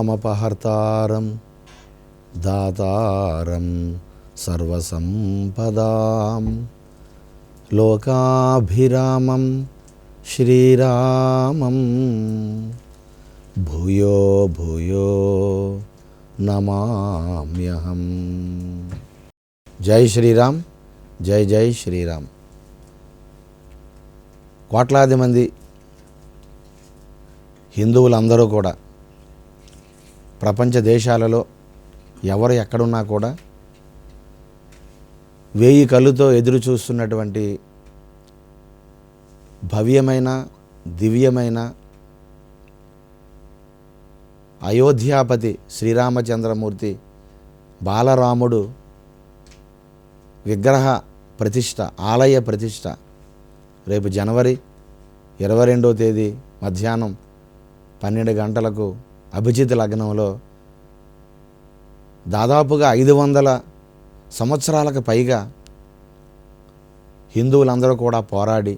ఆపదామపహర్తారం దాతారం సర్వసంపదాం. లోకాభిరామం శ్రీరామం. భూయో భూయో నమామ్యహం. జై శ్రీరామ్ జై జై శ్రీరామ్. కోట్లాది మంది హిందువులందరూ కూడా ప్రపంచ దేశాలలో ఎవరు ఎక్కడున్నా కూడా వేయి కళ్ళుతో ఎదురు చూస్తున్నటువంటి భవ్యమైన దివ్యమైన అయోధ్యాపతి శ్రీరామచంద్రమూర్తి బాలరాముడు విగ్రహ ప్రతిష్ట ఆలయ ప్రతిష్ట రేపు జనవరి ఇరవై రెండవ తేదీ మధ్యాహ్నం పన్నెండు గంటలకు అభిజిత్ లగ్నంలో దాదాపుగా ఐదు వందల సంవత్సరాలకు పైగా హిందువులందరూ కూడా పోరాడి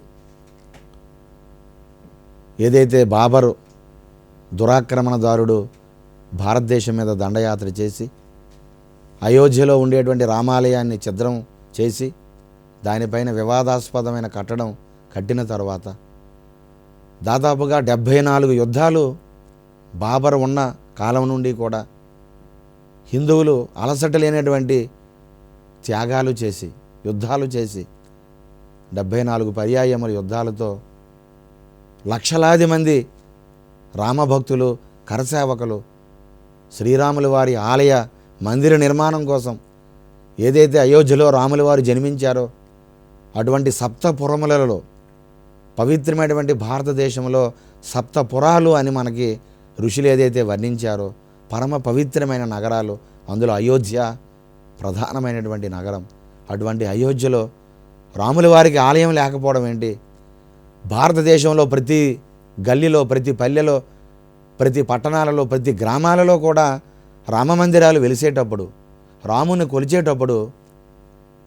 ఏదైతే బాబరు దురాక్రమణదారుడు భారతదేశం మీద దండయాత్ర చేసి అయోధ్యలో ఉండేటువంటి రామాలయాన్ని ఛిద్రం చేసి దానిపైన వివాదాస్పదమైన కట్టడం కట్టిన తర్వాత దాదాపుగా డెబ్భై నాలుగు యుద్ధాలు బాబర్ ఉన్న కాలం నుండి కూడా హిందువులు అలసట లేనటువంటి త్యాగాలు చేసి యుద్ధాలు చేసి డెబ్భై నాలుగు పర్యాయముల యుద్ధాలతో లక్షలాది మంది రామభక్తులు కరసేవకులు శ్రీరాముల వారి ఆలయ మందిర నిర్మాణం కోసం ఏదైతే అయోధ్యలో రాముల వారు జన్మించారో అటువంటి సప్తపురములలో పవిత్రమైనటువంటి భారతదేశంలో సప్తపురాలు అని మనకి ఋషులు ఏదైతే వర్ణించారో పరమ పవిత్రమైన నగరాలు అందులో అయోధ్య ప్రధానమైనటువంటి నగరం. అటువంటి అయోధ్యలో రాముల వారికి ఆలయం లేకపోవడం ఏంటి? భారతదేశంలో ప్రతి గల్లీలో ప్రతి పల్లెలో ప్రతి పట్టణాలలో ప్రతి గ్రామాలలో కూడా రామమందిరాలు వెలిసేటప్పుడు రాముని కొలిచేటప్పుడు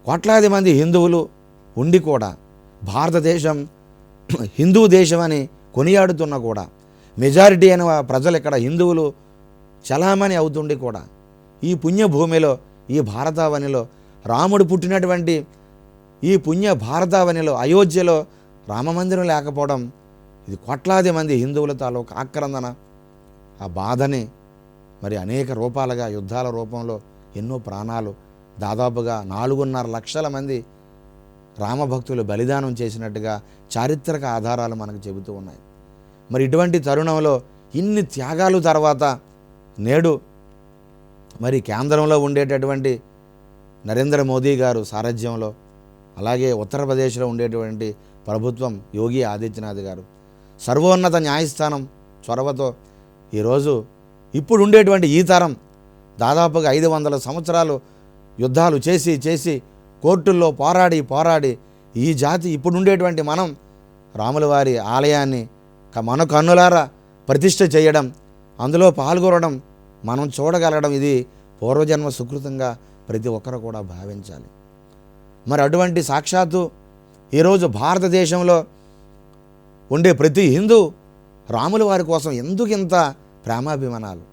కోట్లాది మంది హిందువులు ఉండి కూడా భారతదేశం హిందూ దేశం అని కొనియాడుతున్నా కూడా మెజారిటీ అయిన ప్రజలు ఇక్కడ హిందువులు చలామణి అవుతుండి కూడా ఈ పుణ్యభూమిలో ఈ భారతావనిలో రాముడు పుట్టినటువంటి ఈ పుణ్య భారతావనిలో అయోధ్యలో రామమందిరం లేకపోవడం ఇది కోట్లాది మంది హిందువుల తాలూకు ఆక్రందన. ఆ బాధని మరి అనేక రూపాలుగా యుద్ధాల రూపంలో ఎన్నో ప్రాణాలు దాదాపుగా నాలుగున్నర లక్షల మంది రామభక్తులు బలిదానం చేసినట్టుగా చారిత్రక ఆధారాలు మనకు చెబుతూ ఉన్నాయి. మరి ఇటువంటి తరుణంలో ఇన్ని త్యాగాలు తర్వాత నేడు మరి కేంద్రంలో ఉండేటటువంటి నరేంద్ర మోదీ గారు సారథ్యంలో అలాగే ఉత్తరప్రదేశ్లో ఉండేటువంటి ప్రభుత్వం యోగి ఆదిత్యనాథ్ గారు. సర్వోన్నత న్యాయస్థానం చొరవతో ఈరోజు ఇప్పుడు ఉండేటువంటి ఈ తరం దాదాపుగా ఐదు వందల సంవత్సరాలు యుద్ధాలు చేసి చేసి కోర్టుల్లో పోరాడి పోరాడి ఈ జాతి ఇప్పుడు ఉండేటువంటి మనం రాములవారి ఆలయాన్ని మన కన్నులారా ప్రతిష్ట చేయడం అందులో పాల్గొనడం మనం చూడగలగడం ఇది పూర్వజన్మ సుకృతంగా ప్రతి ఒక్కరు కూడా భావించాలి. మరి అటువంటి సాక్షాత్తు ఈరోజు భారతదేశంలో ఉండే ప్రతి హిందూ రాముల వారి కోసం ఎందుకు ఇంత ప్రేమాభిమానాలు?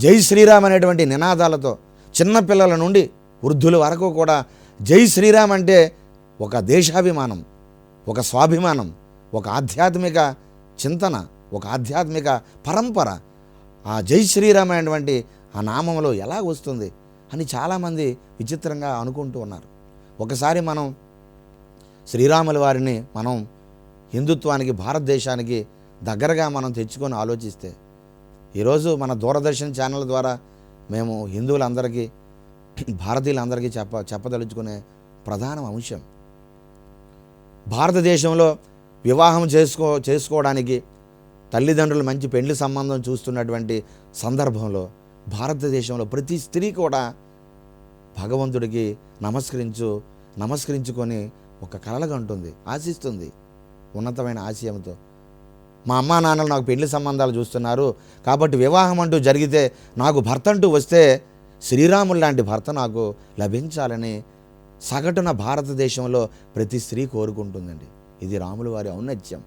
జై శ్రీరామ్ అనేటువంటి నినాదాలతో చిన్నపిల్లల నుండి వృద్ధుల వరకు కూడా జై శ్రీరామ్ అంటే ఒక దేశాభిమానం ఒక స్వాభిమానం. ఒక ఆధ్యాత్మిక చింతన ఒక ఆధ్యాత్మిక పరంపర. ఆ జై శ్రీరామ్ అనేటువంటి ఆ నామంలో ఎలా వస్తుంది అని చాలామంది విచిత్రంగా అనుకుంటూ ఉన్నారు. ఒకసారి మనం శ్రీరాముల వారిని మనం హిందుత్వానికి భారతదేశానికి దగ్గరగా మనం తెచ్చుకొని ఆలోచిస్తే ఈరోజు మన దూరదర్శన్ ఛానల్ ద్వారా మేము హిందువులందరికీ భారతీయులందరికీ చెప్ప చెప్పదలుచుకునే ప్రధాన అంశం. భారతదేశంలో వివాహం చేసుకో చేసుకోవడానికి తల్లిదండ్రులు మంచి పెళ్ళి సంబంధం చూస్తున్నటువంటి సందర్భంలో భారతదేశంలో ప్రతి స్త్రీ కూడా భగవంతుడికి నమస్కరించు నమస్కరించుకొని ఒక కలలుగంటుంది ఆశిస్తుంది ఉన్నతమైన ఆశయంతో. మా అమ్మా నాన్నలు నాకు పెళ్ళి సంబంధాలు చూస్తున్నారు కాబట్టి వివాహం అంటూ జరిగితే నాకు భర్త అంటూ వస్తే శ్రీరాములు లాంటి భర్త నాకు లభించాలని సగటున భారతదేశంలో ప్రతి స్త్రీ కోరుకుంటుందండి. ఇది రాముల వారి ఔన్నత్యం.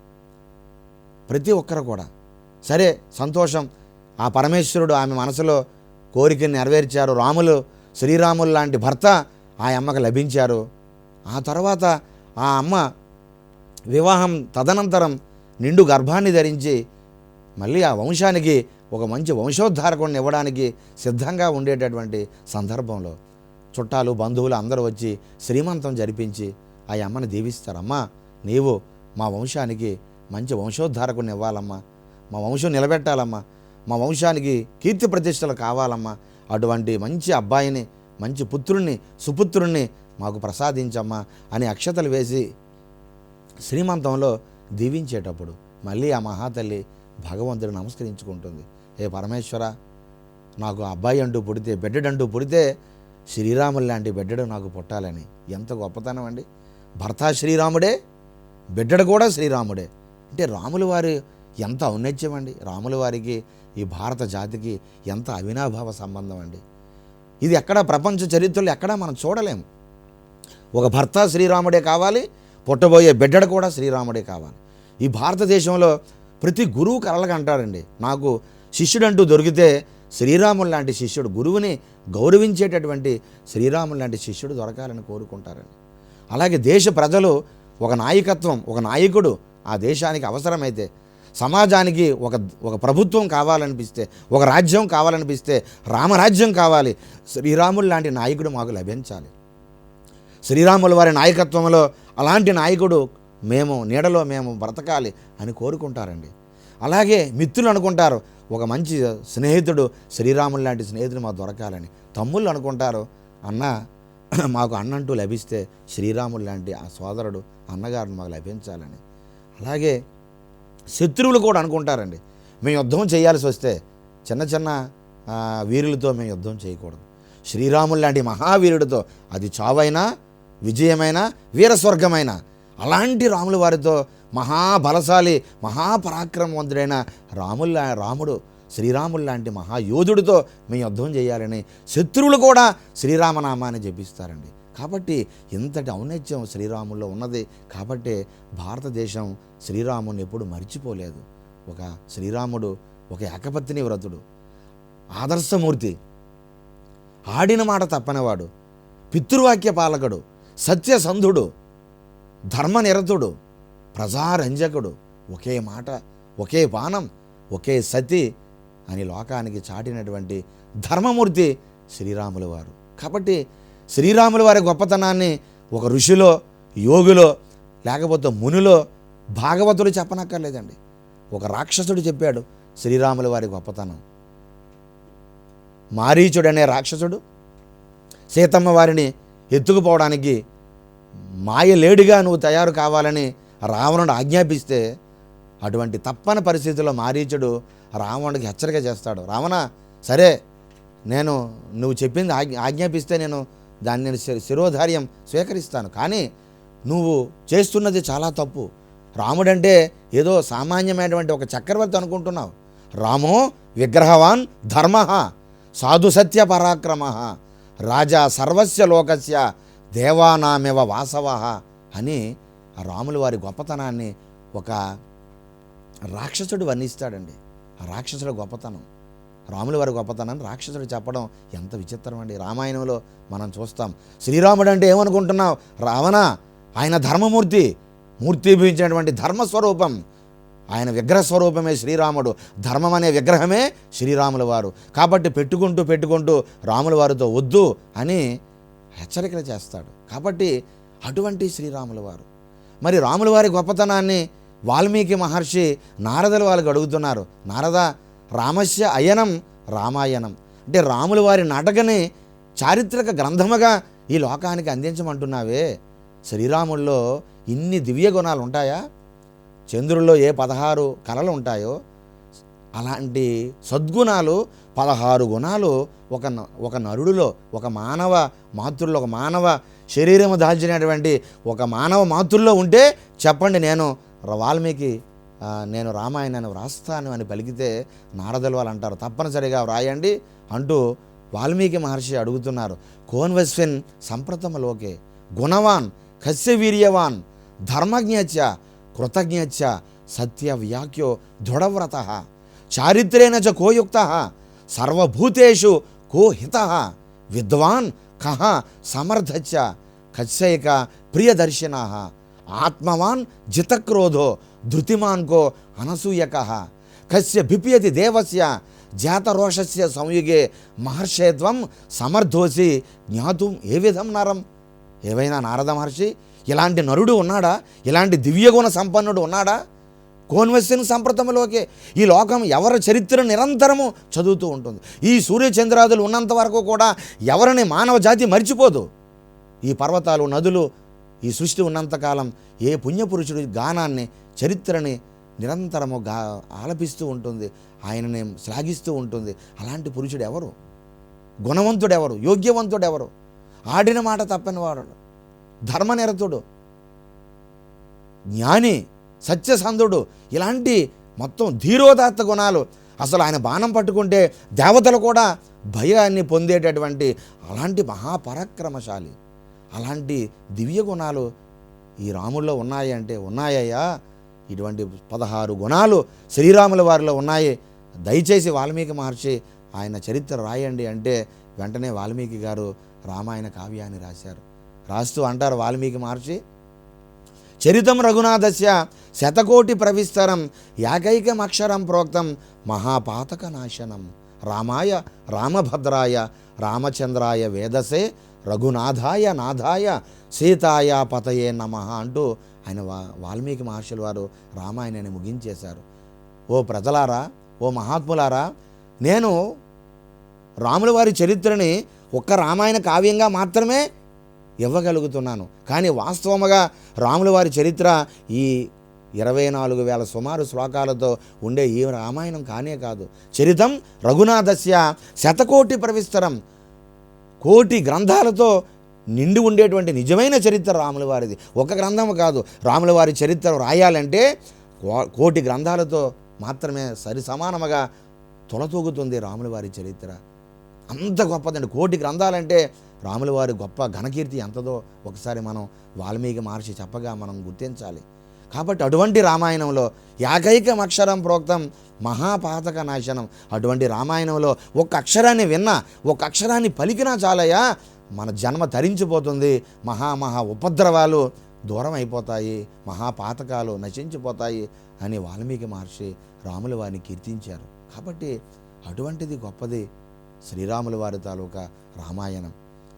ప్రతి ఒక్కరు కూడా. సరే సంతోషం. ఆ పరమేశ్వరుడు ఆమె మనసులో కోరికని నెరవేర్చారు. రాములు శ్రీరాములు లాంటి భర్త ఆ అమ్మకు లభించారు. ఆ తర్వాత ఆ అమ్మ వివాహం తదనంతరం నిండు గర్భాన్ని ధరించి మళ్ళీ ఆ వంశానికి ఒక మంచి వంశోద్ధారకుడిని ఇవ్వడానికి సిద్ధంగా ఉండేటటువంటి సందర్భంలో చుట్టాలు బంధువులు అందరూ వచ్చి శ్రీమంతం జరిపించి ఆ అమ్మని దీవిస్తారు అమ్మా నీవు మా వంశానికి మంచి వంశోద్ధారకుని ఇవ్వాలమ్మా. మా వంశం నిలబెట్టాలమ్మా. మా వంశానికి కీర్తి ప్రతిష్టలు కావాలమ్మా. అటువంటి మంచి అబ్బాయిని మంచి పుత్రుణ్ణి సుపుత్రుణ్ణి మాకు ప్రసాదించమ్మా అని అక్షతలు వేసి శ్రీమంతంలో దీవించేటప్పుడు మళ్ళీ ఆ మహాతల్లి భగవంతుడు నమస్కరించుకుంటుంది. ఏ పరమేశ్వర నాకు అబ్బాయి అంటూ పుడితే బిడ్డడంటూ పుడితే శ్రీరాములు లాంటి బిడ్డడు నాకు పుట్టాలని. ఎంత గొప్పతనం అండి. భర్త శ్రీరాముడే బిడ్డడు కూడా శ్రీరాముడే. అంటే రాముల వారి ఎంత ఔన్నత్యం అండి? రాముల వారికి ఈ భారత జాతికి ఎంత అవినాభావ సంబంధం అండి? ఇది ఎక్కడ ప్రపంచ చరిత్రలో ఎక్కడా మనం చూడలేము. ఒక భర్త శ్రీరాముడే కావాలి పుట్టబోయే బిడ్డడు కూడా శ్రీరాముడే కావాలి. ఈ భారతదేశంలో ప్రతి గురువు కలలుగా అంటారండి నాకు శిష్యుడంటూ దొరికితే శ్రీరాములు లాంటి శిష్యుడు గురువుని గౌరవించేటటువంటి శ్రీరాములు లాంటి శిష్యుడు దొరకాలని కోరుకుంటారండి. అలాగే దేశ ప్రజలు ఒక నాయకత్వం ఒక నాయకుడు ఆ దేశానికి అవసరమైతే సమాజానికి ఒక ఒక ప్రభుత్వం కావాలనిపిస్తే ఒక రాజ్యం కావాలనిపిస్తే రామరాజ్యం కావాలి. శ్రీరాములు లాంటి నాయకుడు మాకు లభించాలి. శ్రీరాముల వారి నాయకత్వంలో అలాంటి నాయకుడు మేము నీడలో మేము బ్రతకాలి అని కోరుకుంటారండి. అలాగే మిత్రులు అనుకుంటారు ఒక మంచి స్నేహితుడు శ్రీరాములు లాంటి స్నేహితుడు మాకు దొరకాలని. తమ్ముళ్ళు అనుకుంటారు అన్న మాకు అన్నంటూ లభిస్తే శ్రీరాములు లాంటి ఆ సోదరుడు అన్నగారిని మాకు లభించాలని. అలాగే శత్రువులు కూడా అనుకుంటారండి. మేము యుద్ధం చేయాల్సి వస్తే చిన్న చిన్న వీరులతో మేము యుద్ధం చేయకూడదు. శ్రీరాములు లాంటి మహావీరుడితో అది చావైనా విజయమైన వీరస్వర్గమైన అలాంటి రాముల వారితో మహాబలశాలి మహాపరాక్రమవంతుడైన రాముల రాముడు శ్రీరాములు లాంటి మహాయోధుడితో మేము యుద్ధం చేయాలని శత్రువులు కూడా శ్రీరామనామాన్ని జపిస్తారండి. కాబట్టి ఇంతటి ఔన్నత్యం శ్రీరాముల్లో ఉన్నది. కాబట్టే భారతదేశం శ్రీరాముని ఎప్పుడు మర్చిపోలేదు. ఒక శ్రీరాముడు ఒక ఏకపత్ని వ్రతుడు ఆదర్శమూర్తి ఆడిన మాట తప్పనివాడు పితృవాక్య పాలకుడు సత్యసంధుడు ధర్మనిరతుడు ప్రజారంజకుడు ఒకే మాట ఒకే బాణం ఒకే సతి అని లోకానికి చాటినటువంటి ధర్మమూర్తి శ్రీరాముల వారు. కాబట్టి శ్రీరాముల వారి గొప్పతనాన్ని ఒక ఋషిలో యోగిలో లేకపోతే మునిలో భాగవతుడు చెప్పనక్కర్లేదండి. ఒక రాక్షసుడు చెప్పాడు శ్రీరాముల వారి గొప్పతనం. మారీచుడనే రాక్షసుడు. సీతమ్మ వారిని ఎత్తుకుపోవడానికి మాయలేడిగా నువ్వు తయారు కావాలని రావణుడు ఆజ్ఞాపిస్తే అటువంటి తప్పని పరిస్థితుల్లో మారీచుడు రావణుడికి హెచ్చరిక చేస్తాడు. రావణ సరే నేను నువ్వు చెప్పింది ఆజ్ఞ ఆజ్ఞాపిస్తే నేను దాన్ని నేను శి- శిరోధార్యం స్వీకరిస్తాను. కానీ నువ్వు చేస్తున్నది చాలా తప్పు. రాముడంటే ఏదో సామాన్యమైనటువంటి ఒక చక్రవర్తి అనుకుంటున్నావు. రామో విగ్రహవాన్ ధర్మ సాధు సత్య పరాక్రమ రాజా సర్వస్య లోకస్య దేవానామివ వాసవ అని రాములు వారి గొప్పతనాన్ని ఒక రాక్షసుడు వర్ణిస్తాడండి. ఆ గొప్పతనం. రాముల వారి గొప్పతనాన్ని రాక్షసుడు చెప్పడం ఎంత విచిత్రం అండి రామాయణంలో మనం చూస్తాం. శ్రీరాముడు అంటే ఏమనుకుంటున్నావు? రావణ ఆయన ధర్మమూర్తి. మూర్తిభించినటువంటి ధర్మస్వరూపం. ఆయన విగ్రహ స్వరూపమే శ్రీరాముడు. ధర్మం అనే విగ్రహమే శ్రీరాముల వారు. కాబట్టి పెట్టుకుంటూ పెట్టుకుంటూ రాముల వారితో వద్దు అని హెచ్చరికలు చేస్తాడు. కాబట్టి అటువంటి శ్రీరాముల వారు. మరి రాముల వారి గొప్పతనాన్ని వాల్మీకి మహర్షి నారదులు వాళ్ళకి అడుగుతున్నారు నారద రామస్య అయనం రామాయణం. అంటే రాముల వారి నాటకని చారిత్రక గ్రంథముగా ఈ లోకానికి అందించమంటున్నావే. శ్రీరాముల్లో ఇన్ని దివ్య గుణాలు ఉంటాయా? చంద్రుల్లో ఏ పదహారు కళలు ఉంటాయో? అలాంటి సద్గుణాలు పదహారు గుణాలు ఒక న- ఒక నరుడిలో ఒక మానవ మాతృలో ఒక మానవ శరీరము దాల్చినటువంటి ఒక మానవ మాతృల్లో ఉంటే చెప్పండి నేను వాల్మీకి నేను రామాయణాన్ని వ్రాస్తాను అని పలికితే నారదులు వాళ్ళు అంటారు. తప్పనిసరిగా వ్రాయండి అంటూ వాల్మీకి మహర్షి అడుగుతున్నారు. కోన్వస్విన్ సంప్రతమలోకే గుణవాన్ కస్యవీర్యవాన్ ధర్మజ్ఞచ కృతజ్ఞచ సత్య వ్యాఖ్యో దృఢవ్రత చారిత్రేణ చ కోయుక్త సర్వభూతేషు కో హిత విద్వాన్ కహ సమర్థచ్చ కశ్యక ప్రియదర్శిన ఆత్మవాన్ జితక్రోధో ధృతిమాన్ కో అనసూయక. కస్య బిప్యతి దేవస్య జాతరోషస్య సంయుగే మహర్షేత్వం సమర్థోసి జ్ఞాతుం ఏ విధం నరం. ఏవైనా నారద మహర్షి ఇలాంటి నరుడు ఉన్నాడా? ఇలాంటి దివ్యగుణ సంపన్నుడు ఉన్నాడా? కోన్వెస్సిన్ సంప్రతంలోకే ఈ లోకం ఎవరి చరిత్ర నిరంతరము చదువుతూ ఉంటుంది. ఈ సూర్యచంద్రాదులు ఉన్నంత వరకు కూడా ఎవరిని మానవ జాతి మర్చిపోదు. ఈ పర్వతాలు నదులు ఈ సృష్టి ఉన్నంతకాలం ఏ పుణ్యపురుషుడు గానాన్ని చరిత్రని నిరంతరము గా ఆలపిస్తూ ఉంటుంది ఆయనని శ్లాఘిస్తూ ఉంటుంది. అలాంటి పురుషుడు ఎవరు? గుణవంతుడెవరు? యోగ్యవంతుడెవరు? ఆడిన మాట తప్పని వాడు. ధర్మనిరతుడు జ్ఞాని సత్యసంధుడు. ఇలాంటి మొత్తం ధీరోదాత్త గుణాలు అసలు ఆయన బాణం పట్టుకుంటే దేవతలు కూడా భయాన్ని పొందేటటువంటి అలాంటి మహాపరాక్రమశాలి. అలాంటి దివ్య గుణాలు ఈ రాముల్లో ఉన్నాయి అంటే ఉన్నాయ్యా ఇటువంటి పదహారు గుణాలు శ్రీరాముల వారిలో ఉన్నాయి. దయచేసి వాల్మీకి మహర్షి ఆయన చరిత్ర రాయండి అంటే వెంటనే వాల్మీకి గారు రామాయణ కావ్యాన్ని రాశారు. రాస్తూ అంటారు వాల్మీకి మహర్షి చరితం రఘునాథస్య శతకోటి ప్రవిస్తరం ఏకైకం అక్షరం ప్రోక్తం మహాపాతక నాశనం. రామాయ రామభద్రాయ రామచంద్రాయ వేదసే రఘునాథాయ నాథాయ సీతాయ పతయే నమ అంటూ ఆయన వా వాల్మీకి మహర్షుల వారు రామాయణాన్ని ముగించేశారు. ఓ ప్రజలారా ఓ మహాత్ములారా నేను రాముల వారి చరిత్రని ఒక్క రామాయణ కావ్యంగా మాత్రమే ఇవ్వగలుగుతున్నాను. కానీ వాస్తవముగా రాముల వారి చరిత్ర ఈ ఇరవై నాలుగు వేల సుమారు శ్లోకాలతో ఉండే ఈ రామాయణం కానే కాదు. చరితం రఘునాథస్య శతకోటి ప్రవిస్తరం. కోటి గ్రంథాలతో నిండి ఉండేటువంటి నిజమైన చరిత్ర రాముల వారిది. ఒక గ్రంథం కాదు. రాముల వారి చరిత్ర రాయాలంటే కోటి గ్రంథాలతో మాత్రమే సరి సమానముగా తొలతూగుతుంది రాముల వారి చరిత్ర. అంత గొప్పదండి. కోటి గ్రంథాలంటే రాముల వారి గొప్ప ఘనకీర్తి ఎంతదో ఒకసారి మనం వాల్మీకి మహర్షి చెప్పగా మనం గుర్తించాలి. కాబట్టి అటువంటి రామాయణంలో ఏకైకం అక్షరం ప్రోక్తం మహాపాతక నాశనం. అటువంటి రామాయణంలో ఒక అక్షరాన్ని విన్నా ఒక అక్షరాన్ని పలికినా చాలయ్యా మన జన్మ తరించిపోతుంది. మహా మహా ఉపద్రవాలు దూరం అయిపోతాయి మహాపాతకాలు నశించిపోతాయి అని వాల్మీకి మహర్షి రాముల వారిని కీర్తించారు. కాబట్టి అటువంటిది గొప్పది శ్రీరాముల వారి తాలూకా రామాయణం.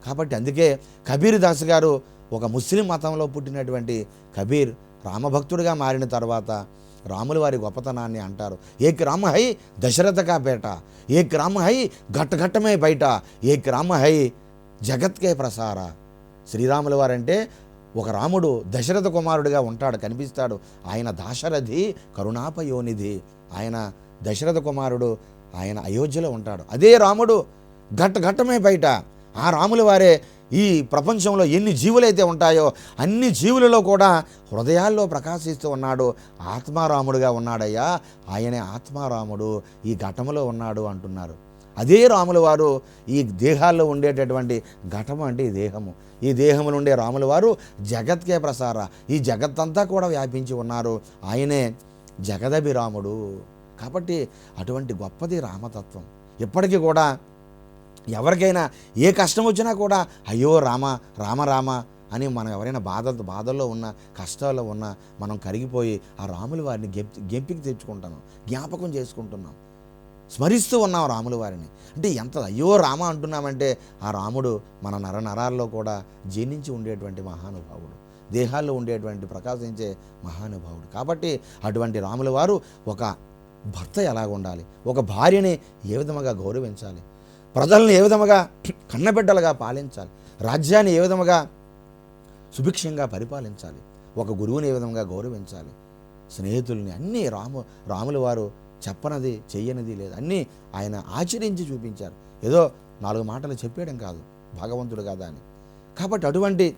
కాబట్టి అందుకే కబీర్ దాస్ గారు ఒక ముస్లిం మతంలో పుట్టినటువంటి కబీర్ రామభక్తుడిగా మారిన తర్వాత రాములు వారి గొప్పతనాన్ని అంటారు. ఏక్ రామ హై దశరథ పేట ఏ ఏక్ రామ హై ఘట్టఘట్టమే బయట. ఏక్ రామ హై జగత్కే ప్రసార. శ్రీరాముల వారంటే ఒక రాముడు దశరథ కుమారుడిగా ఉంటాడు కనిపిస్తాడు. ఆయన దాశరథి కరుణాపయోనిధి. ఆయన దశరథ కుమారుడు ఆయన అయోధ్యలో ఉంటాడు. అదే రాముడు ఘట్ట ఘట్టమే బయట. ఆ రాముల వారే ఈ ప్రపంచంలో ఎన్ని జీవులైతే ఉంటాయో అన్ని జీవులలో కూడా హృదయాల్లో ప్రకాశిస్తూ ఉన్నాడు ఆత్మారాముడుగా ఉన్నాడయ్యా ఆయనే ఆత్మారాముడు ఈ ఘటములో ఉన్నాడు అంటున్నారు. అదే రాముల వారు ఈ దేహాల్లో ఉండేటటువంటి ఘటము అంటే ఈ దేహము. ఈ దేహములు ఉండే రాముల వారు జగత్కే ప్రసార. ఈ జగత్తంతా కూడా వ్యాపించి ఉన్నారు. ఆయనే జగదభిరాముడు. కాబట్టి అటువంటి గొప్పది రామతత్వం. ఇప్పటికీ కూడా ఎవరికైనా ఏ కష్టం వచ్చినా కూడా అయ్యో రామ రామ రామ అని మనం ఎవరైనా బాధ బాధల్లో ఉన్న కష్టాల్లో ఉన్న మనం కరిగిపోయి ఆ రాముల వారిని గెప్ గెంపికి తెచ్చుకుంటున్నాం జ్ఞాపకం చేసుకుంటున్నాం. స్మరిస్తూ ఉన్నాం రాముల వారిని. అంటే ఎంత అయ్యో రామ అంటున్నామంటే ఆ రాముడు మన నర నరాల్లో కూడా జీర్ణించి ఉండేటువంటి మహానుభావుడు. దేహాల్లో ఉండేటువంటి ప్రకాశించే మహానుభావుడు. కాబట్టి అటువంటి రాముల వారు ఒక భర్త ఎలాగ ఉండాలి ఒక భార్యని ఏ విధముగా గౌరవించాలి? ప్రజలను ఏ విధముగా కన్నబిడ్డలుగా పాలించాలి? రాజ్యాన్ని ఏ విధముగా సుభిక్షంగా పరిపాలించాలి? ఒక గురువుని ఏ విధంగా గౌరవించాలి? స్నేహితుల్ని అన్నీ రాము రాముల వారు చెప్పనది చెయ్యనిది లేదు. అన్నీ ఆయన ఆచరించి చూపించారు. ఏదో నాలుగు మాటలు చెప్పేయడం కాదు. భగవంతుడు కదా అని. కాబట్టి అటువంటి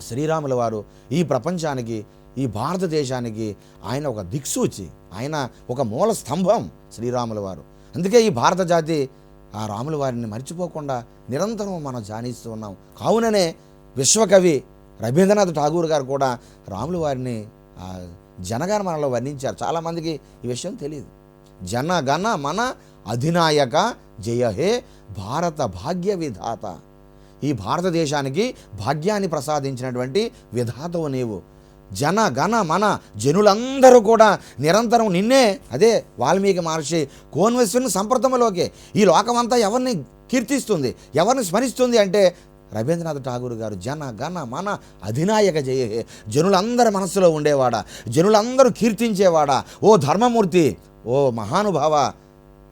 శ్రీరాముల వారు ఈ ప్రపంచానికి ఈ భారతదేశానికి ఆయన ఒక దిక్సూచి ఆయన ఒక మూల స్తంభం శ్రీరాముల వారు. అందుకే ఈ భారత జాతి ఆ రాముల వారిని మర్చిపోకుండా నిరంతరం మనం ధ్యానిస్తూ ఉన్నాం. కావుననే విశ్వకవి రవీంద్రనాథ్ ఠాగూర్ గారు కూడా రాముల వారిని ఆ జనగణమనలో వర్ణించారు. చాలామందికి ఈ విషయం తెలియదు జన గణ మన అధినాయక జయ హే భారత భాగ్య విధాత. ఈ భారతదేశానికి భాగ్యాన్ని ప్రసాదించినటువంటి విధాతవు నీవు. జన గణ మన జనులందరూ కూడా నిరంతరం నిన్నే అదే వాల్మీకి మహర్షి కోన్వెస్సుని సంప్రదమలోకే ఈ లోకమంతా ఎవరిని కీర్తిస్తుంది ఎవరిని స్మరిస్తుంది అంటే రవీంద్రనాథ్ ఠాగూర్ గారు. జన గణ మన అధినాయక జయ జనులందరి మనస్సులో ఉండేవాడా? జనులందరూ కీర్తించేవాడా? ఓ ధర్మమూర్తి ఓ మహానుభావ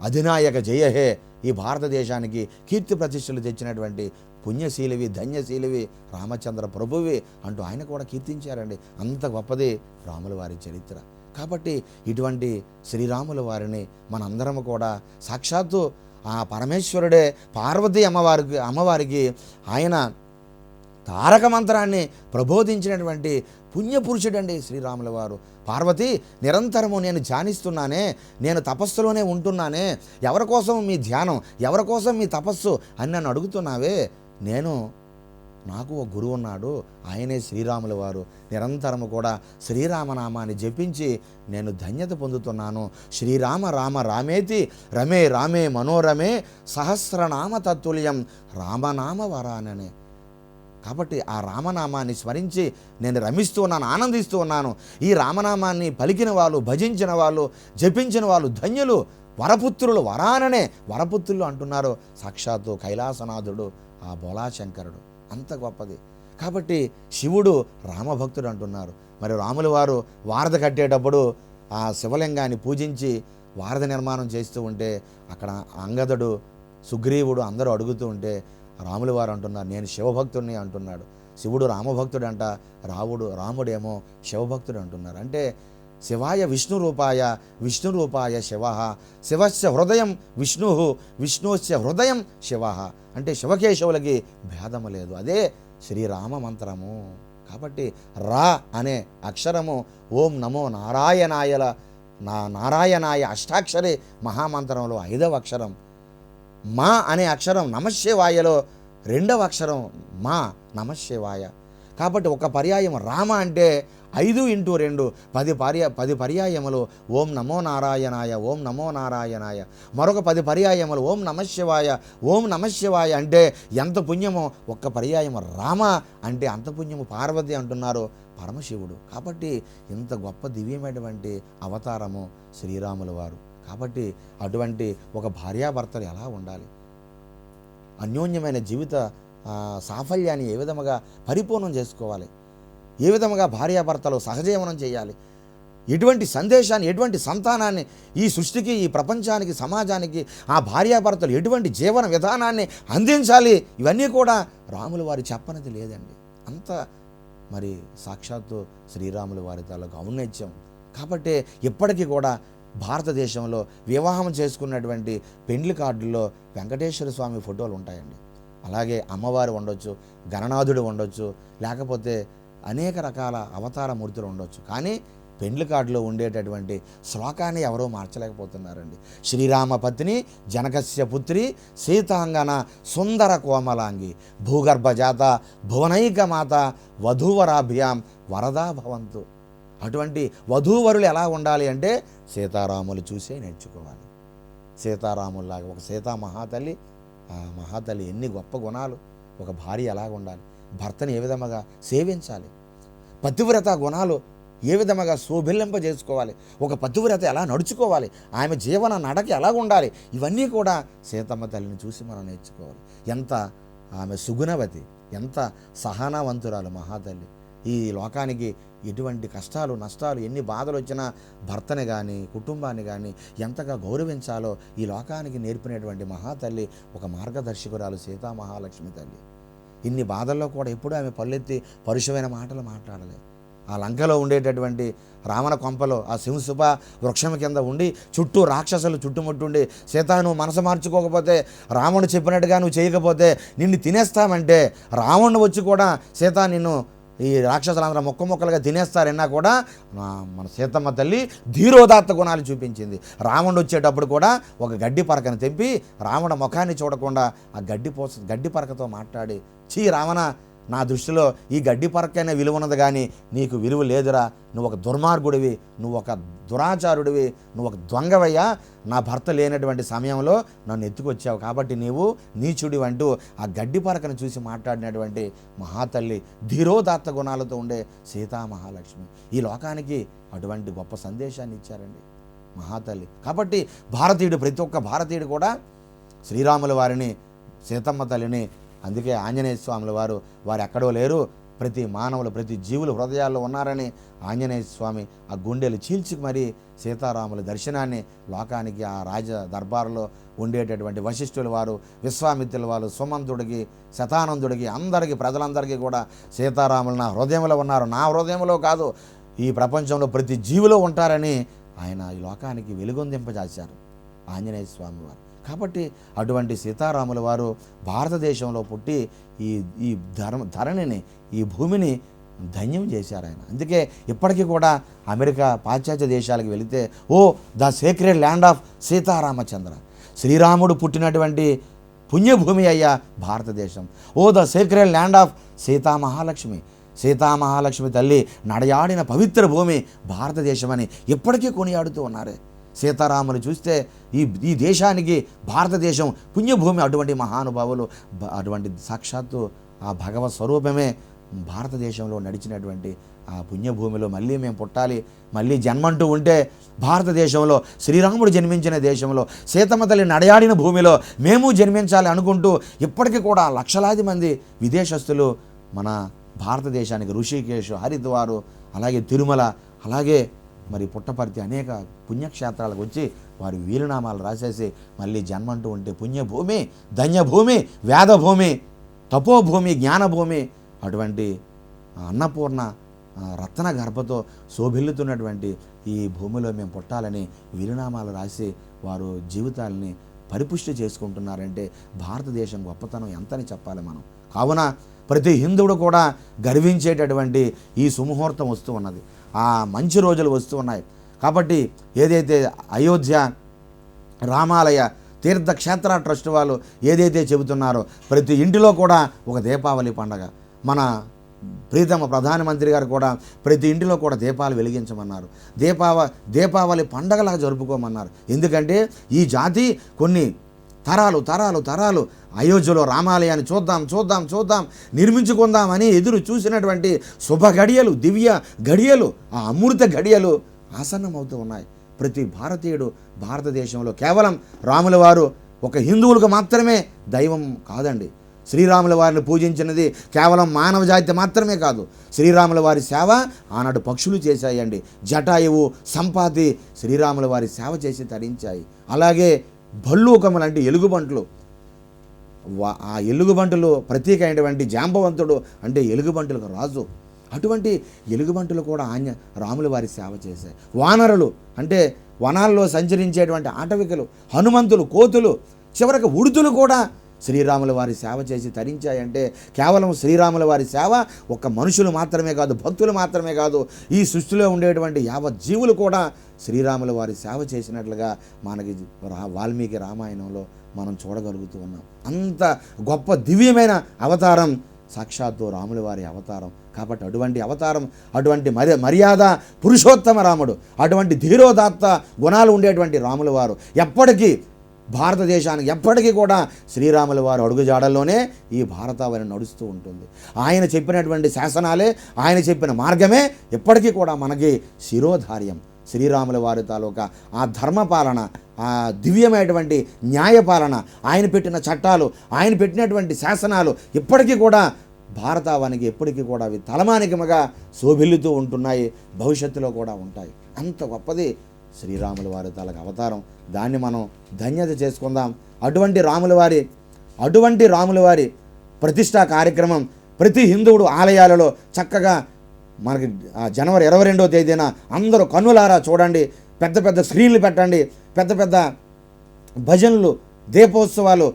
అధినాయక జయ హే. ఈ భారతదేశానికి కీర్తి ప్రతిష్టలు తెచ్చినటువంటి పుణ్యశీలివి ధన్యశీలివి రామచంద్ర ప్రభువి అంటూ ఆయన కూడా కీర్తించారండి. అంత గొప్పది రాముల వారి చరిత్ర. కాబట్టి ఇటువంటి శ్రీరాముల వారిని మనందరం కూడా సాక్షాత్తు ఆ పరమేశ్వరుడే పార్వతీ అమ్మవారికి అమ్మవారికి ఆయన తారక మంత్రాన్ని ప్రబోధించినటువంటి పుణ్యపురుషుడండి శ్రీరాముల వారు. పార్వతి నిరంతరము నేను ధ్యానిస్తున్నానే నేను తపస్సులోనే ఉంటున్నానే ఎవరి కోసం మీ ధ్యానం ఎవరి కోసం మీ తపస్సు అని నన్ను అడుగుతున్నావే? నేను నాకు ఒక గురువు ఉన్నాడు ఆయనే శ్రీరాముల వారు. నిరంతరము కూడా శ్రీరామనామాన్ని జపించి నేను ధన్యత పొందుతున్నాను. శ్రీరామ రామ రామేతి రమే రామే మనోరమే సహస్రనామ తత్తుల్యం రామనామ వరాననే. కాబట్టి ఆ రామనామాన్ని స్మరించి నేను రమిస్తూ ఉన్నాను ఆనందిస్తూ ఉన్నాను. ఈ రామనామాన్ని పలికిన వాళ్ళు భజించిన వాళ్ళు జపించిన వాళ్ళు ధన్యులు వరపుత్రులు వరాననే. వరపుత్రులు అంటున్నారు సాక్షాత్తు కైలాసనాథుడు ఆ బోలాశంకరుడు. అంత గొప్పది. కాబట్టి శివుడు రామభక్తుడు అంటున్నారు. మరి రాముల వారు వారధ కట్టేటప్పుడు ఆ శివలింగాన్ని పూజించి వారధ నిర్మాణం చేస్తూ ఉంటే అక్కడ అంగదుడు సుగ్రీవుడు అందరూ అడుగుతూ ఉంటే రాముల వారు అంటున్నారు నేను శివభక్తుడిని అంటున్నాడు. శివుడు రామభక్తుడు అంట రావుడు రాముడేమో శివభక్తుడు అంటున్నారు. అంటే శివాయ విష్ణు రూపాయ విష్ణు రూపాయ శివ. శివస్య హృదయం విష్ణు విష్ణుస్య హృదయం శివ. అంటే శివకేశవులకి భేదము లేదు. అదే శ్రీరామ మంత్రము. కాబట్టి రా అనే అక్షరము ఓం నమో నారాయణాయల నా నారాయణాయ అష్టాక్షరి మహామంత్రంలో ఐదవ అక్షరం. మా అనే అక్షరం నమశివాయలో రెండవ అక్షరం మా నమశివాయ. కాబట్టి ఒక పర్యాయం రామ అంటే ఐదు ఇంటూ రెండు. పది పర్యా పది పర్యాయములు ఓం నమో నారాయణాయ ఓం నమో నారాయణాయ. మరొక పది పర్యాయములు ఓం నమశివాయ ఓం నమశివాయ అంటే ఎంత పుణ్యమో ఒక్క పర్యాయం రామ అంటే అంత పుణ్యము పార్వతి అంటున్నారు పరమశివుడు. కాబట్టి ఇంత గొప్ప దివ్యమైనటువంటి అవతారము శ్రీరాముల వారు. కాబట్టి అటువంటి ఒక భార్యాభర్తలు ఎలా ఉండాలి? అన్యోన్యమైన జీవిత సాఫల్యాన్ని ఏ విధముగా పరిపూర్ణం చేసుకోవాలి? ఏ విధముగా భార్యాభర్తలు సహజీవనం చేయాలి? ఎటువంటి సందేశాన్ని ఎటువంటి సంతానాన్ని ఈ సృష్టికి ఈ ప్రపంచానికి సమాజానికి ఆ భార్యాభర్తలు ఎటువంటి జీవన విధానాన్ని అందించాలి? ఇవన్నీ కూడా రాములు వారి చెప్పనది లేదండి. అంత మరి సాక్షాత్తు శ్రీరాములు వారి తాలూకు ఔన్నత్యం. కాబట్టి ఇప్పటికీ కూడా భారతదేశంలో వివాహం చేసుకున్నటువంటి పెండ్లి కార్డుల్లో వెంకటేశ్వర స్వామి ఫోటోలు ఉంటాయండి. అలాగే అమ్మవారు ఉండొచ్చు గణనాథుడు ఉండొచ్చు లేకపోతే అనేక రకాల అవతార మూర్తులు ఉండొచ్చు. కానీ పెండ్లి కార్డులో ఉండేటటువంటి శ్లోకాన్ని ఎవరో మార్చలేకపోతున్నారండి. శ్రీరామ పత్ని జనకస్య పుత్రి సీతాంగన సుందర కోమలాంగి భూగర్భజాత భువనైక మాత వధూవరాభియాం వరదా భవంతు. అటువంటి వధూవరులు ఎలా ఉండాలి అంటే సీతారాములు చూసే నేర్చుకోవాలి. సీతారాముల్లాగా ఒక సీతా మహాతల్లి ఆ మహాతల్లి ఎన్ని గొప్ప గుణాలు. ఒక భార్య ఎలాగ ఉండాలి? భర్తని ఏ విధముగా సేవించాలి? పతివ్రత గుణాలు ఏ విధముగా శోభిల్లింపజేసుకోవాలి? ఒక పతివ్రత ఎలా నడుచుకోవాలి? ఆమె జీవన నడక ఎలా ఉండాలి? ఇవన్నీ కూడా సీతమ్మ తల్లిని చూసి మనం నేర్చుకోవాలి. ఎంత ఆమె సుగుణవతి ఎంత సహనవంతురాలు మహాతల్లి ఈ లోకానికి ఎటువంటి కష్టాలు నష్టాలు ఎన్ని బాధలు వచ్చినా భర్తని కానీ కుటుంబాన్ని కానీ ఎంతగా గౌరవించాలో ఈ లోకానికి నేర్పినటువంటి మహాతల్లి ఒక మార్గదర్శకురాలు సీతా మహాలక్ష్మి తల్లి. ఇన్ని బాధల్లో కూడా ఎప్పుడూ ఆమె పల్లెత్తి పరుషమైన మాటలు మాట్లాడలేదు. ఆ లంకలో ఉండేటటువంటి రావణ కొంపలో ఆ శివసుభ వృక్షం కింద ఉండి చుట్టూ రాక్షసులు చుట్టుముట్టుండి సీత నువ్వు మనసు మార్చుకోకపోతే రావణుడు చెప్పినట్టుగా నువ్వు చేయకపోతే నిన్ను తినేస్తామంటే రావణుడు వచ్చి కూడా సీత నిన్ను ఈ రాక్షసులందరూ మొక్క మొక్కలుగా తినేస్తారన్నా కూడా మన సీతమ్మ తల్లి ధీరోదాత్త గుణాలు చూపించింది. రావణుడు వచ్చేటప్పుడు కూడా ఒక గడ్డి పరకను తెంపి రావణ ముఖాన్ని చూడకుండా ఆ గడ్డి పోస గడ్డి పరకతో మాట్లాడి చీ రావణ నా దృష్టిలో ఈ గడ్డి పరకైన విలువ ఉన్నది కానీ నీకు విలువ లేదురా. నువ్వు ఒక దుర్మార్గుడివి నువ్వు ఒక దురాచారుడివి నువ్వు ఒక దొంగవయ్యా. నా భర్త లేనటువంటి సమయంలో నన్ను ఎత్తుకొచ్చావు కాబట్టి నీవు నీచుడి అంటూ ఆ గడ్డి పరకను చూసి మాట్లాడినటువంటి మహాతల్లి ధీరోదాత్త గుణాలతో ఉండే సీతామహాలక్ష్మి. ఈ లోకానికి అటువంటి గొప్ప సందేశాన్ని ఇచ్చారండి మహాతల్లి. కాబట్టి భారతీయుడు ప్రతి ఒక్క భారతీయుడు కూడా శ్రీరాముల వారిని సీతమ్మ తల్లిని అందుకే ఆంజనేయ స్వాముల వారు వారు ఎక్కడో లేరు. ప్రతి మానవులు ప్రతి జీవులు హృదయాల్లో ఉన్నారని ఆంజనేయ స్వామి ఆ గుండెలు చీల్చి మరీ సీతారాముల దర్శనాన్ని లోకానికి ఆ రాజ దర్బారులో ఉండేటటువంటి వశిష్ఠుల వారు విశ్వామిత్రుల వారు సుమంతుడికి శతానందుడికి అందరికీ ప్రజలందరికీ కూడా సీతారాములు నా హృదయంలో ఉన్నారు. నా హృదయంలో కాదు ఈ ప్రపంచంలో ప్రతి జీవిలో ఉంటారని ఆయన ఈ లోకానికి వెలుగొందింపజేశారు ఆంజనేయ స్వామి వారు. కాబట్టి అటువంటి సీతారాముల వారు భారతదేశంలో పుట్టి ఈ ఈ ధర్మ ధరణిని ఈ భూమిని ధన్యం చేశారు ఆయన. అందుకే ఇప్పటికీ కూడా అమెరికా పాశ్చాత్య దేశాలకు వెళితే O the secret land of Sitaramachandra. శ్రీరాముడు పుట్టినటువంటి పుణ్యభూమి అయ్యా భారతదేశం. O the secret land of Sitamahalakshmi. Sitamahalakshmi తల్లి నడయాడిన పవిత్ర భూమి భారతదేశమని ఇప్పటికీ కొనియాడుతూ ఉన్నారే. సీతారాములు చూస్తే ఈ ఈ దేశానికి భారతదేశం పుణ్యభూమి అటువంటి మహానుభావులు అటువంటి సాక్షాత్తు ఆ భగవత్ స్వరూపమే భారతదేశంలో నడిచినటువంటి ఆ పుణ్యభూమిలో మళ్ళీ మేము పుట్టాలి. మళ్ళీ జన్మంటూ ఉంటే భారతదేశంలో శ్రీరాముడు జన్మించిన దేశంలో సీతమ్మ తల్లి నడయాడిన భూమిలో మేము జన్మించాలి అనుకుంటూ ఇప్పటికీ కూడా లక్షలాది మంది విదేశస్తులు మన భారతదేశానికి ఋషికేశ్ హరిద్వారు అలాగే తిరుమల అలాగే మరి పుట్టపర్తి అనేక పుణ్యక్షేత్రాలకు వచ్చి వారి వీరనామాలు రాసేసి మళ్ళీ జన్మంటూ ఉంటే పుణ్యభూమి ధన్యభూమి వేదభూమి తపోభూమి జ్ఞానభూమి అటువంటి అన్నపూర్ణ రత్న గర్భతో శోభిల్లుతున్నటువంటి ఈ భూమిలో మేము పుట్టాలని వీరునామాలు రాసి వారు జీవితాలని పరిపుష్టి చేసుకుంటున్నారంటే భారతదేశం గొప్పతనం ఎంతని చెప్పాలి మనం. కావున ప్రతి హిందువుడు కూడా గర్వించేటటువంటి ఈ సుముహూర్తం వస్తూ ఉన్నది. ఆ మంచి రోజులు వస్తూ ఉన్నాయి. కాబట్టి ఏదైతే అయోధ్య రామాలయ తీర్థక్షేత్ర ట్రస్ట్ వాళ్ళు ఏదైతే చెబుతున్నారో ప్రతి ఇంటిలో కూడా ఒక దీపావళి పండగ. మన ప్రీతమ ప్రధానమంత్రి గారు కూడా ప్రతి ఇంటిలో కూడా దీపాలు వెలిగించమన్నారు. దీపావ దీపావళి పండగలా జరుపుకోమన్నారు. ఎందుకంటే ఈ జాతి కొన్ని తరాలు తరాలు తరాలు అయోధ్యలో రామాలయాన్ని చూద్దాం చూద్దాం చూద్దాం నిర్మించుకుందామని ఎదురు చూసినటువంటి శుభ గడియలు దివ్య గడియలు ఆ అమృత గడియలు ఆసన్నమవుతూ ఉన్నాయి. ప్రతి భారతీయుడు భారతదేశంలో కేవలం రాముల వారు ఒక హిందువులకు మాత్రమే దైవం కాదండి. శ్రీరాముల వారిని పూజించినది కేవలం మానవ జాతి మాత్రమే కాదు. శ్రీరాముల వారి సేవ ఆనాడు పక్షులు చేశాయండి. జటాయువు సంపాతి శ్రీరాముల వారి సేవ చేసి తరించాయి. అలాగే భల్లూకములు అంటే ఎలుగుబంట్లు. ఆ ఎలుగుబంటులు ప్రత్యేక అయినటువంటి జాంబవంతుడు అంటే ఎలుగుబంటులకు రాజు. అటువంటి ఎలుగుబంటులు కూడా ఆజ్ఞ రాముల వారి సేవ చేశాయి. వానరులు అంటే వనాల్లో సంచరించేటువంటి ఆటవికలు హనుమంతులు కోతులు చివరికి ఉడుతులు కూడా శ్రీరాముల వారి సేవ చేసి తరించాయంటే కేవలం శ్రీరాముల వారి సేవ ఒక్క మనుషులు మాత్రమే కాదు భక్తులు మాత్రమే కాదు ఈ సృష్టిలో ఉండేటువంటి యావత్ జీవులు కూడా శ్రీరాముల వారి సేవ చేసినట్లుగా మనకి రా వాల్మీకి రామాయణంలో మనం చూడగలుగుతూ ఉన్నాం. అంత గొప్ప దివ్యమైన అవతారం సాక్షాత్తు రాముల వారి అవతారం. కాబట్టి అటువంటి అవతారం అటువంటి మర్య మర్యాద పురుషోత్తమ రాముడు అటువంటి ధీరోదాత్త గుణాలు ఉండేటువంటి రాముల వారు ఎప్పటికీ భారతదేశానికి ఎప్పటికీ కూడా శ్రీరాముల వారు అడుగుజాడల్లోనే ఈ భారతావని నడుస్తూ ఉంటుంది. ఆయన చెప్పినటువంటి శాసనాలే ఆయన చెప్పిన మార్గమే ఎప్పటికీ కూడా మనకి శిరోధార్యం. శ్రీరాముల వారి తాలూకా ఆ ధర్మపాలన ఆ దివ్యమైనటువంటి న్యాయపాలన ఆయన పెట్టిన చట్టాలు ఆయన పెట్టినటువంటి శాసనాలు ఇప్పటికీ కూడా భారతావానికి ఎప్పటికీ కూడా అవి తలమానికముగా శోభిల్లుతూ ఉంటున్నాయి భవిష్యత్తులో కూడా ఉంటాయి. అంత గొప్పది శ్రీరాముల వారి తాలకు అవతారం. దాన్ని మనం ధన్యత చేసుకుందాం. అటువంటి రాముల వారి అటువంటి రాముల వారి ప్రతిష్టా కార్యక్రమం ప్రతి హిందువుడు ఆలయాలలో చక్కగా మనకి జనవరి ఇరవై రెండవ తేదీన అందరూ కన్నులారా చూడండి. పెద్ద పెద్ద స్క్రీన్లు పెట్టండి. పెద్ద పెద్ద భజనలు దీపోత్సవాలు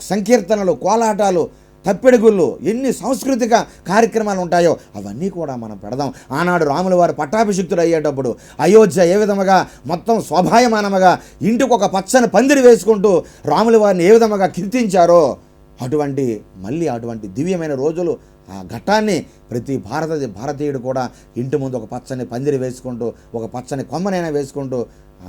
సంకీర్తనలు కోలాటాలు తప్పెడుగుళ్ళు ఎన్ని సాంస్కృతిక కార్యక్రమాలు ఉంటాయో అవన్నీ కూడా మనం పెడదాం. ఆనాడు రాముల వారు పట్టాభిషిక్తుడు అయ్యేటప్పుడు అయోధ్య ఏ విధముగా మొత్తం స్వభాయమానముగా ఇంటికి ఒక పచ్చని పందిరి వేసుకుంటూ రాముల వారిని ఏ విధముగా కీర్తించారో అటువంటి మళ్ళీ అటువంటి దివ్యమైన రోజులు ఆ ఘట్టాన్ని ప్రతి భారత భారతీయుడు కూడా ఇంటి ముందు ఒక పచ్చని పందిరి వేసుకుంటూ ఒక పచ్చని కొమ్మనైనా వేసుకుంటూ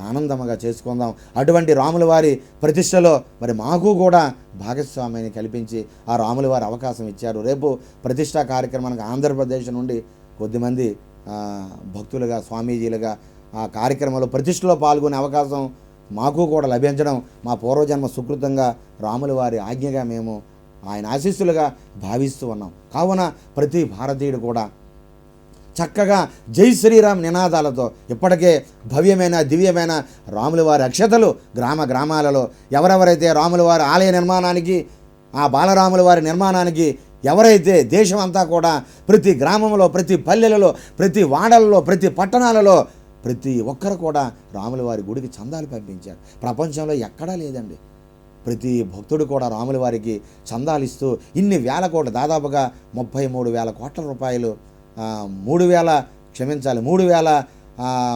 ఆనందముగా చేసుకుందాం. అటువంటి రాముల వారి ప్రతిష్టలో మరి మాకు కూడా భాగస్వామ్యాన్ని కల్పించి ఆ రాముల వారి అవకాశం ఇచ్చారు. రేపు ప్రతిష్టా కార్యక్రమానికి ఆంధ్రప్రదేశ్ నుండి కొద్దిమంది భక్తులుగా స్వామీజీలుగా ఆ కార్యక్రమంలో ప్రతిష్టలో పాల్గొనే అవకాశం మాకు కూడా లభించడం మా పూర్వజన్మ సుకృతంగా రాముల వారి ఆజ్ఞగా మేము ఆయన ఆశీస్సులుగా భావిస్తూ ఉన్నాం. కావున ప్రతి భారతీయుడు కూడా చక్కగా జై శ్రీరామ్ నినాదాలతో ఇప్పటికే భవ్యమైన దివ్యమైన రాముల వారి అక్షతలు గ్రామ గ్రామాలలో. ఎవరెవరైతే రాముల వారి ఆలయ నిర్మాణానికి ఆ బాలరాముల వారి నిర్మాణానికి ఎవరైతే దేశం అంతా కూడా ప్రతి గ్రామంలో ప్రతి పల్లెలలో ప్రతి వాడలలో ప్రతి పట్టణాలలో ప్రతి ఒక్కరు కూడా రాముల వారి గుడికి చందాలు పంపించారు. ప్రపంచంలో ఎక్కడా లేదండి. ప్రతి భక్తుడు కూడా రాముల వారికి చందాలు ఇస్తూ ఇన్ని వేల కోట్లు దాదాపుగా ముప్పై మూడు వేల కోట్ల రూపాయలు మూడు వేల క్షమించాలి మూడు వేల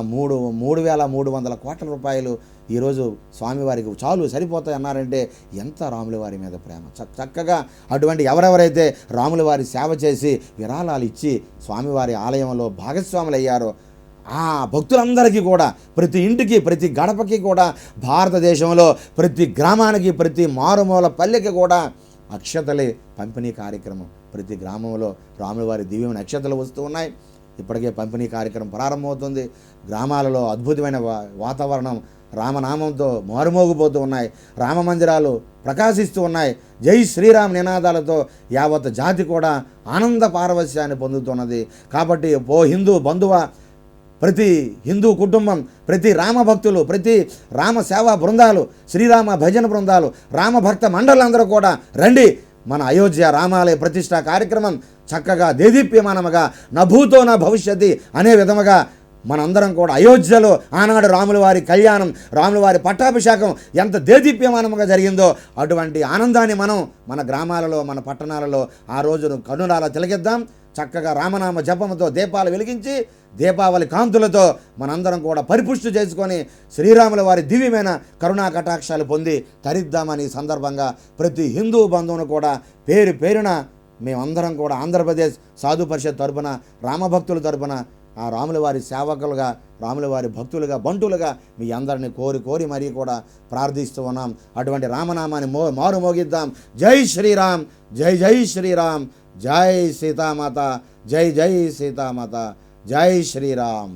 మూడు మూడు వేల మూడు వందల కోట్ల రూపాయలు ఈరోజు స్వామివారికి చాలు సరిపోతాయి అన్నారంటే ఎంత రాముల వారి మీద ప్రేమ. చక్క చక్కగా అటువంటి ఎవరెవరైతే రాముల వారి సేవ చేసి విరాళాలు ఇచ్చి స్వామివారి ఆలయంలో భాగస్వాములు అయ్యారో ఆ భక్తులందరికీ కూడా ప్రతి ఇంటికి ప్రతి గడపకి కూడా భారతదేశంలో ప్రతి గ్రామానికి ప్రతి మారుమూల పల్లెకి కూడా అక్షతలే పంపిణీ కార్యక్రమం. ప్రతి గ్రామంలో రాములవారి దివ్యమైన అక్షతలు వస్తూ ఉన్నాయి. ఇప్పటికే పంపిణీ కార్యక్రమం ప్రారంభమవుతుంది. గ్రామాలలో అద్భుతమైన వా- వాతావరణం రామనామంతో మారుమోగిపోతూ ఉన్నాయి. రామ మందిరాలు ప్రకాశిస్తూ ఉన్నాయి. జై శ్రీరామ్ నినాదాలతో యావత్ జాతి కూడా ఆనంద పారవశ్యాన్ని పొందుతున్నది. కాబట్టి ఓ హిందూ బంధువ ప్రతి హిందూ కుటుంబం ప్రతి రామ భక్తులు ప్రతి రామ సేవా బృందాలు శ్రీరామ భజన బృందాలు రామభక్త మండలందరూ కూడా రండి. మన అయోధ్య రామాలయ ప్రతిష్ట కార్యక్రమం చక్కగా దేదీప్యమానముగా నభూతో నా భవిష్యత్తి అనే విధముగా మనందరం కూడా అయోధ్యలో ఆనాడు రాముల వారి కళ్యాణం రాముల వారి పట్టాభిషేకం ఎంత దేదీప్యమానముగా జరిగిందో అటువంటి ఆనందాన్ని మనం మన గ్రామాలలో మన పట్టణాలలో ఆ రోజును కనురాల తిలకిద్దాం. చక్కగా రామనామ జపముతో దీపాలు వెలిగించి దీపావళి కాంతులతో మనందరం కూడా పరిపుష్టి చేసుకొని శ్రీరాముల వారి దివ్యమైన కరుణా కటాక్షాలు పొంది తరిద్దామని ఈ సందర్భంగా ప్రతి హిందూ బంధువును కూడా పేరు పేరున మేమందరం కూడా ఆంధ్రప్రదేశ్ సాధు పరిషత్ తరపున రామభక్తుల తరపున ఆ రాముల వారి సేవకులుగా రాముల వారి భక్తులుగా బంటులుగా మీ అందరిని కోరి కోరి మరీ కూడా ప్రార్థిస్తూ ఉన్నాం. అటువంటి రామనామాన్ని మో మారు మోగిద్దాం జై శ్రీరామ్ జై జై శ్రీరామ్. జై సీతామాత జై జై సీతామాత జై శ్రీరామ్